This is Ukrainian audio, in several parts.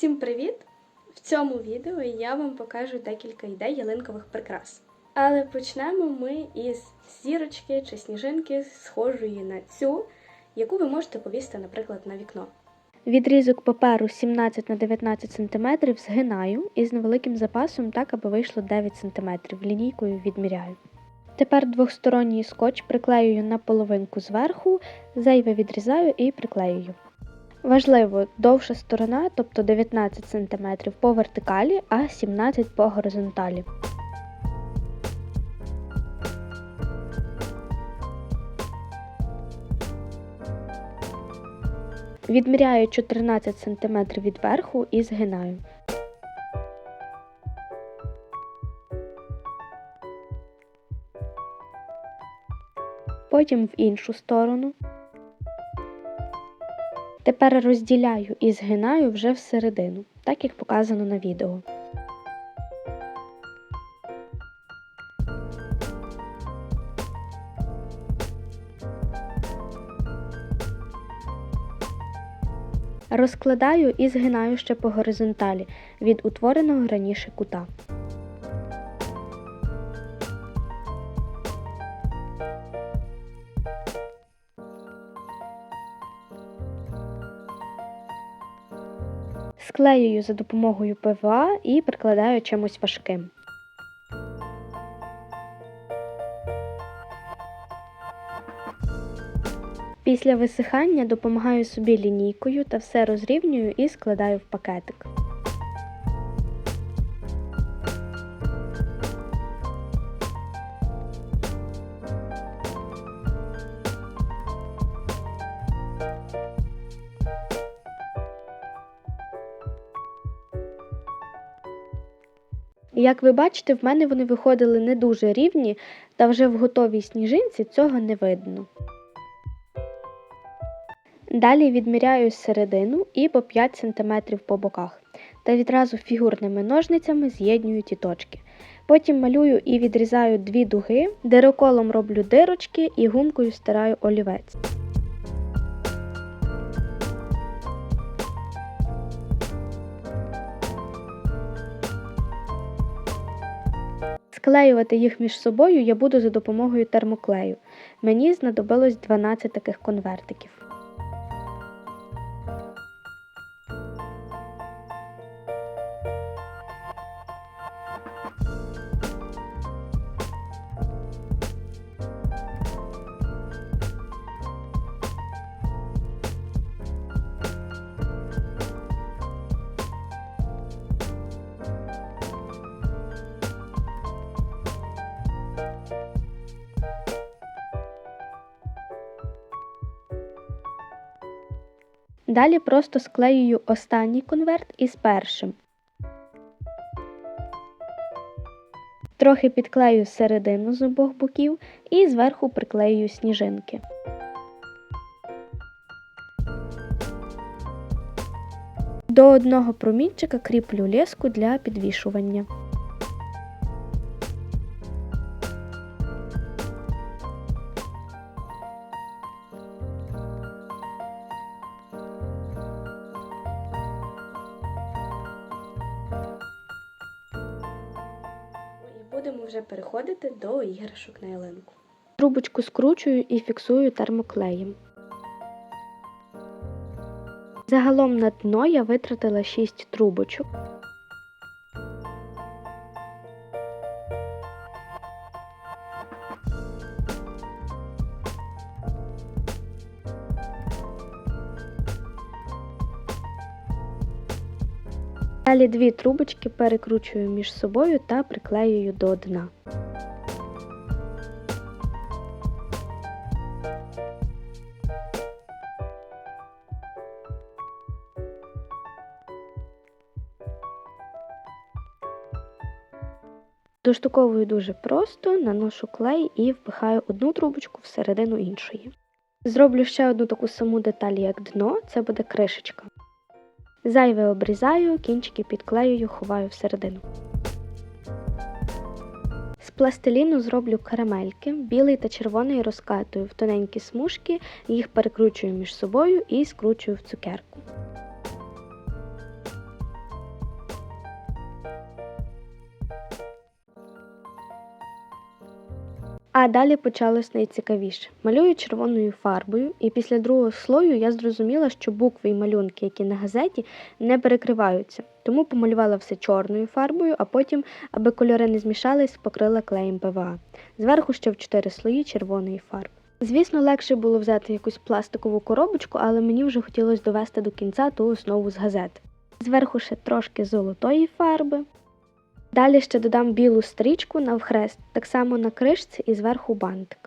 Всім привіт! В цьому відео я вам покажу декілька ідей ялинкових прикрас. Але почнемо ми із зірочки чи сніжинки, схожої на цю, яку ви можете повісити, наприклад, на вікно. Відрізок паперу 17 на 19 см згинаю із невеликим запасом, так аби вийшло 9 см. Лінійкою відміряю. Тепер двохсторонній скотч приклеюю на половинку зверху, зайве відрізаю і приклеюю. Важливо, довша сторона, тобто 19 см по вертикалі, а 17 по горизонталі. Відміряю 14 см від верху і згинаю. Потім в іншу сторону. Тепер розділяю і згинаю вже всередину, так як показано на відео. Розкладаю і згинаю ще по горизонталі від утвореного раніше кута. Склеюю за допомогою ПВА і прикладаю чимось важким. Після висихання допомагаю собі лінійкою та все розрівнюю і складаю в пакетик. Як ви бачите, в мене вони виходили не дуже рівні, та вже в готовій сніжинці цього не видно. Далі відміряю середину і по 5 см по боках та відразу фігурними ножницями з'єднюю ті точки. Потім малюю і відрізаю дві дуги, дироколом роблю дирочки і гумкою стираю олівець. Склеювати їх між собою я буду за допомогою термоклею. Мені знадобилось 12 таких конвертиків. Далі просто склеюю останній конверт із першим. Трохи підклею середину з обох боків і зверху приклеюю сніжинки. До одного промінчика кріплю леску для підвішування. Будемо вже переходити до іграшок на ялинку. Трубочку скручую і фіксую термоклеєм. Загалом на дно я витратила 6 трубочок. Далі дві трубочки перекручую між собою та приклеюю до дна. Доштуковую дуже просто, наношу клей і впихаю одну трубочку всередину іншої. Зроблю ще одну таку саму деталь, як дно, це буде кришечка. Зайве обрізаю, кінчики підклеюю, ховаю всередину. З пластиліну зроблю карамельки, білий та червоний розкатую в тоненькі смужки, їх перекручую між собою і скручую в цукерку. А далі почалось найцікавіше. Малюю червоною фарбою, і після другого слою я зрозуміла, що букви і малюнки, які на газеті, не перекриваються. Тому помалювала все чорною фарбою, а потім, аби кольори не змішались, покрила клеєм ПВА. Зверху ще в чотири слої червоної фарби. Звісно, легше було взяти якусь пластикову коробочку, але мені вже хотілося довести до кінця ту основу з газет. Зверху ще трошки золотої фарби. Далі ще додам білу стрічку навхрест, так само на кришці і зверху бантик.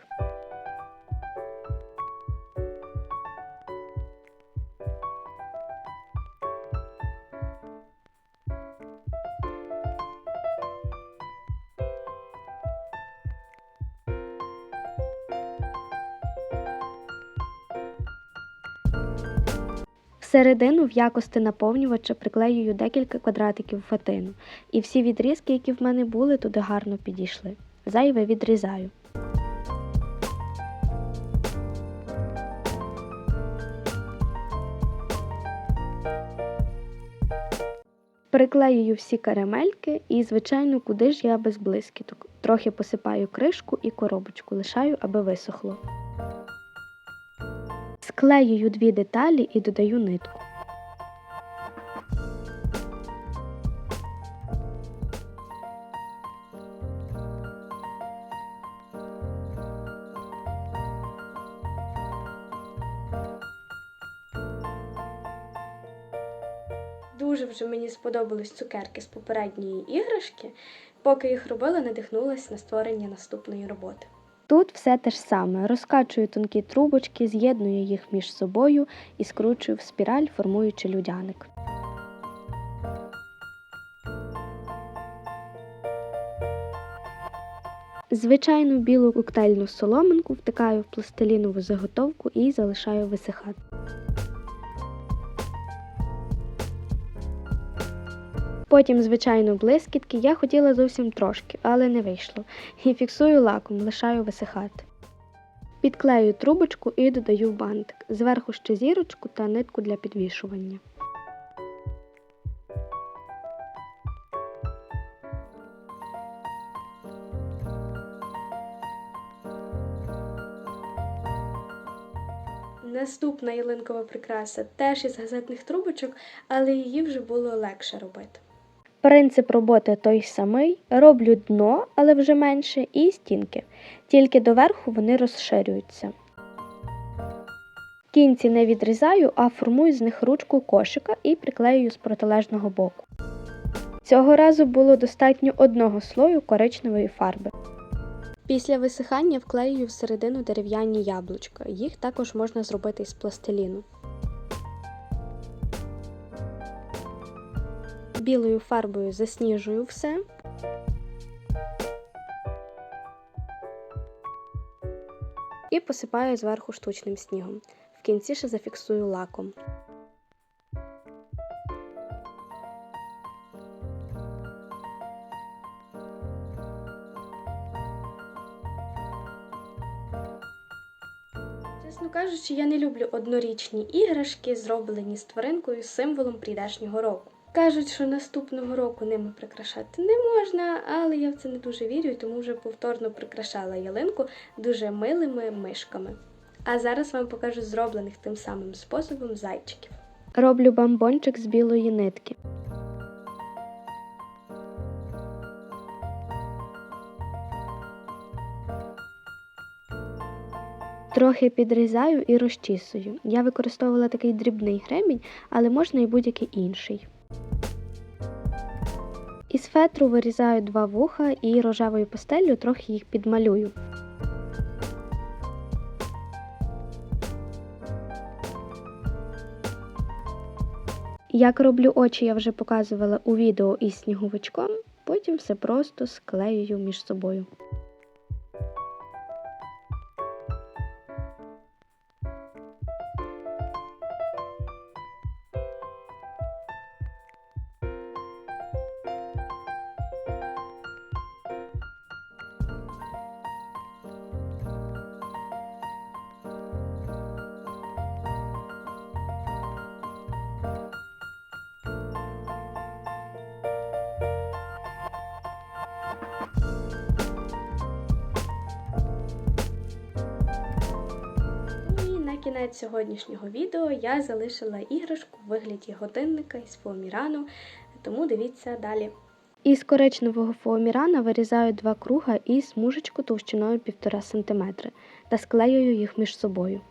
Всередину в якості наповнювача приклеюю декілька квадратиків фатину, і всі відрізки, які в мене були, туди гарно підійшли. Зайве відрізаю. Приклеюю всі карамельки і, звичайно, куди ж я без блискіток. Трохи посипаю кришку і коробочку, лишаю, аби висохло. Склеюю дві деталі і додаю нитку. Дуже вже мені сподобались цукерки з попередньої іграшки. Поки їх робила, надихнулася на створення наступної роботи. Тут все те ж саме. Розкачую тонкі трубочки, з'єдную їх між собою і скручую в спіраль, формуючи людяник. Звичайну білу коктейльну соломинку втикаю в пластилінову заготовку і залишаю висихати. Потім, звичайно, блискітки я хотіла зовсім трошки, але не вийшло. І фіксую лаком, лишаю висихати. Підклею трубочку і додаю бантик. Зверху ще зірочку та нитку для підвішування. Наступна ялинкова прикраса теж із газетних трубочок, але її вже було легше робити. Принцип роботи той самий. Роблю дно, але вже менше, і стінки. Тільки доверху вони розширюються. Кінці не відрізаю, а формую з них ручку кошика і приклеюю з протилежного боку. Цього разу було достатньо одного слою коричневої фарби. Після висихання вклеюю всередину дерев'яні яблучка. Їх також можна зробити із пластиліну. Білою фарбою засніжую все. І посипаю зверху штучним снігом. В кінці ще зафіксую лаком. Чесно кажучи, я не люблю однорічні іграшки, зроблені з тваринкою символом прийдешнього року. Кажуть, що наступного року ними прикрашати не можна, але я в це не дуже вірю, і тому вже повторно прикрашала ялинку дуже милими мишками. А зараз вам покажу зроблених тим самим способом зайчиків. Роблю бамбончик з білої нитки. Трохи підрізаю і розчісую. Я використовувала такий дрібний гремінь, але можна і будь-який інший. Із фетру вирізаю два вуха і рожевою пастеллю трохи їх підмалюю. Як роблю очі, я вже показувала у відео із сніговичком, потім все просто склеюю між собою. Кінець сьогоднішнього відео я залишила іграшку в вигляді годинника із фоамірану, тому дивіться далі. Із коричневого фоамірана вирізаю два круга і смужечку товщиною 1,5 см та склеюю їх між собою.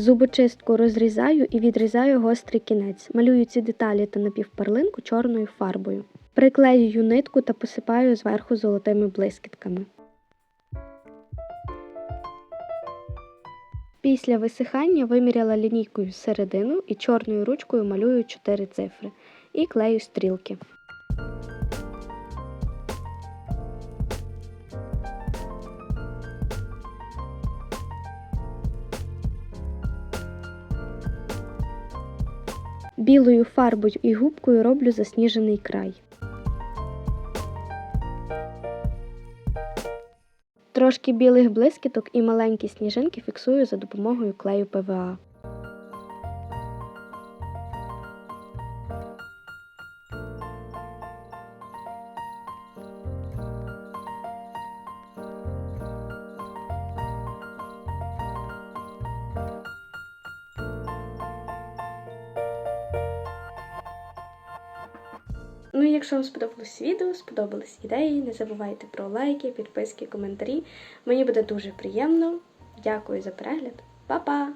Зубочистку розрізаю і відрізаю гострий кінець. Малюю ці деталі та напівперлинку чорною фарбою. Приклеюю нитку та посипаю зверху золотими блискітками. Після висихання виміряла лінійкою середину і чорною ручкою малюю 4 цифри і клею стрілки. Білою фарбою і губкою роблю засніжений край. Трошки білих блискіток і маленькі сніжинки фіксую за допомогою клею ПВА. Ну і якщо вам сподобалось відео, сподобались ідеї, не забувайте про лайки, підписки, коментарі. Мені буде дуже приємно. Дякую за перегляд. Па-па!